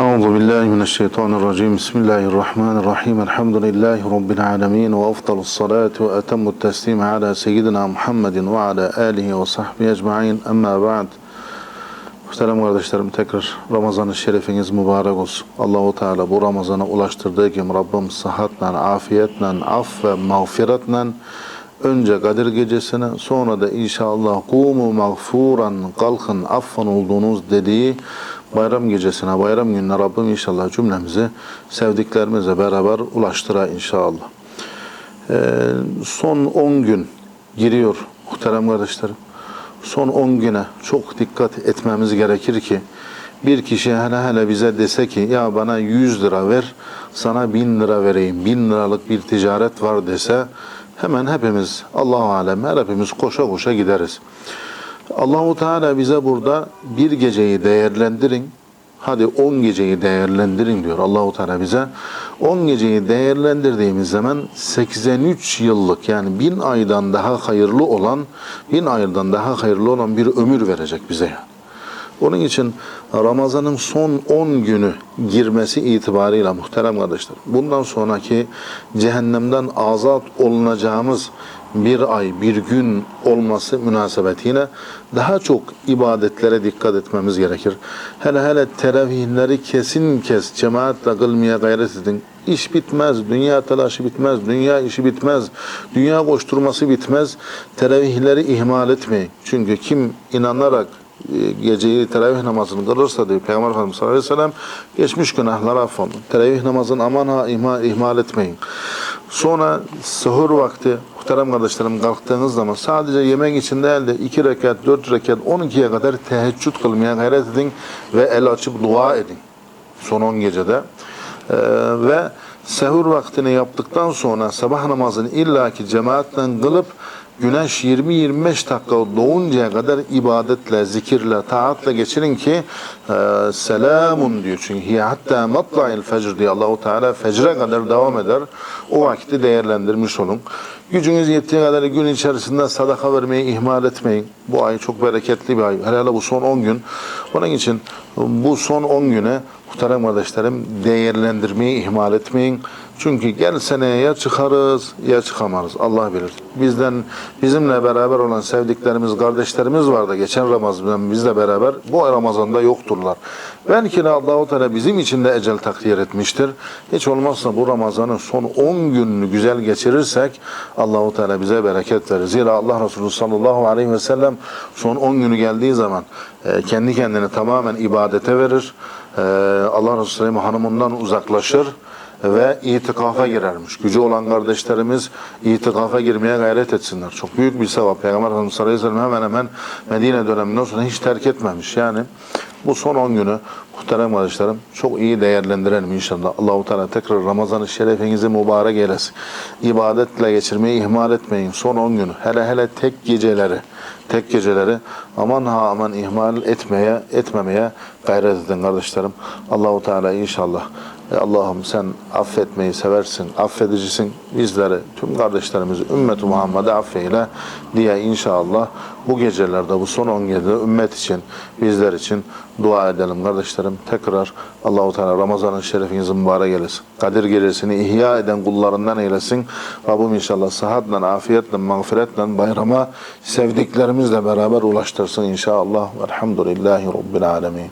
أعوذ بالله من الشيطان الرجيم بسم الله الرحمن الرحيم الحمد لله رب العالمين وأفضل الصلاة وأتم التسليم على سيدنا محمد وعلى آله وصحبه أجمعين أما بعد Muhterem kardeşlerim tekrar Ramazan-ı Şerifiniz mübarek olsun. Allahu Teala bu Ramazan'a ulaştırdığı gibi Rabbim sıhhatle, afiyetle, af ve mağfiretle önce Kadir gecesine sonra da inşallah kumu mağfuran kalkın affan olduğunuz dediği bayram gecesine, bayram gününe Rabbim inşallah cümlemizi sevdiklerimizle beraber ulaştıra inşallah. Ee, son 10 gün giriyor muhterem kardeşlerim. Son 10 güne çok dikkat etmemiz gerekir ki bir kişi hele hele bize dese ki ya bana 100 lira ver sana 1000 lira vereyim 1000 liralık bir ticaret var dese hemen hepimiz Allahu alem hepimiz koşa koşa gideriz. Allahu Teala bize burada bir geceyi değerlendirin. Hadi 10 geceyi değerlendirin diyor Allahu Teala bize. 10 geceyi değerlendirdiğimiz zaman 83 yıllık yani bin aydan daha hayırlı olan, bin aydan daha hayırlı olan bir ömür verecek bize yani. Onun için Ramazan'ın son 10 günü girmesi itibarıyla muhterem kardeşler, bundan sonraki cehennemden azat olunacağımız bir ay, bir gün olması münasebetiyle daha çok ibadetlere dikkat etmemiz gerekir. Hele hele teravihleri kesin kes cemaatle kılmaya gayret edin. İş bitmez, dünya telaşı bitmez, dünya işi bitmez, dünya koşturması bitmez. Teravihleri ihmal etmeyin. Çünkü kim inanarak e, geceyi teravih namazını kılırsa diyor Peygamber Efendimiz sallallahu aleyhi ve sellem geçmiş günahlar affolun. Teravih namazını aman ha ihmal, ihmal etmeyin. Sonra sahur vakti muhterem kardeşlerim kalktığınız zaman sadece yemek için değil de 2 rekat, 4 rekat, 12'ye kadar teheccüd kılmaya gayret edin ve el açıp dua edin. Son 10 gecede. Ee, ve sehur vaktini yaptıktan sonra sabah namazını illaki cemaatle kılıp güneş 20-25 dakika doğuncaya kadar ibadetle, zikirle, taatla geçirin ki e, selamun diyor. Çünkü hatta matla'il fecr diye Allahu Teala fecre kadar devam eder. O vakti değerlendirmiş olun. Gücünüz yettiği kadar gün içerisinde sadaka vermeyi ihmal etmeyin. Bu ay çok bereketli bir ay. Hele bu son 10 gün. Onun için bu son 10 güne muhterem kardeşlerim değerlendirmeyi ihmal etmeyin. Çünkü gel seneye ya çıkarız ya çıkamarız. Allah bilir. Bizden bizimle beraber olan sevdiklerimiz, kardeşlerimiz vardı geçen Ramazan'dan bizle beraber. Bu Ramazan'da yokturlar. Belki de Allahu Teala bizim için de ecel takdir etmiştir. Hiç olmazsa bu Ramazan'ın son 10 gününü güzel geçirirsek Allahu Teala bize bereket verir. Zira Allah Resulü sallallahu aleyhi ve sellem son 10 günü geldiği zaman e, kendi kendini tamamen ibadete verir. E, Allah Resulü hanımından uzaklaşır ve itikafa girermiş. Gücü olan kardeşlerimiz itikafa girmeye gayret etsinler. Çok büyük bir sevap. Peygamber Efendimiz sallallahu aleyhi ve sellem hemen hemen Medine döneminden sonra hiç terk etmemiş. Yani bu son 10 günü muhterem kardeşlerim çok iyi değerlendirelim inşallah. Allahu Teala tekrar Ramazan-ı Şerifinizi mübarek eylesin. İbadetle geçirmeyi ihmal etmeyin. Son 10 günü hele hele tek geceleri tek geceleri aman ha aman ihmal etmeye etmemeye gayret edin kardeşlerim. Allahu Teala inşallah e Allah'ım sen affetmeyi seversin, affedicisin. Bizleri, tüm kardeşlerimizi ümmet-i Muhammed'e affeyle diye inşallah bu gecelerde, bu son 10 gecede ümmet için, bizler için dua edelim kardeşlerim. Tekrar Allahu Teala Ramazan'ın şerefinizi mübarek eylesin. Kadir gecesini ihya eden kullarından eylesin. Rabbim inşallah sıhhatle, afiyetle, mağfiretle bayrama sevdiklerimizle beraber ulaştırsın inşallah. Velhamdülillahi Rabbil alemin.